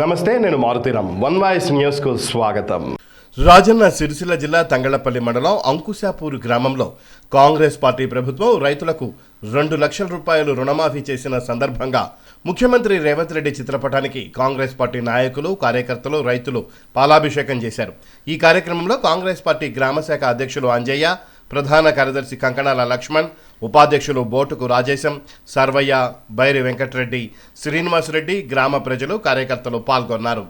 నమస్తే నేను Maruthi Ram one voice న్యూస్కు స్వాగతం. రాజన్న సిరిసిల్ల జిల్లా తంగళపల్లి మండలం అంకుశాపూర్ గ్రామంలో కాంగ్రెస్ పార్టీ ప్రభుత్వం రైతులకు రెండు లక్షల రూపాయలు రుణమాఫీ చేసిన సందర్భంగా ముఖ్యమంత్రి రేవంత్ రెడ్డి చిత్రపటానికి కాంగ్రెస్ పార్టీ నాయకులు కార్యకర్తలు రైతులు పాలాభిషేకం చేశారు. ఈ కార్యక్రమంలో కాంగ్రెస్ పార్టీ గ్రామశాఖ అధ్యక్షులు అంజయ్య ప్రధాన కార్యదర్శి కంకణాల లక్ష్మణ్ ఉపాధ్యక్షులు బోటుకు రాజేశం సర్వయ్య బైరి వెంకటరెడ్డి శ్రీనివాసరెడ్డి గ్రామ ప్రజలు కార్యకర్తలు పాల్గొన్నారు.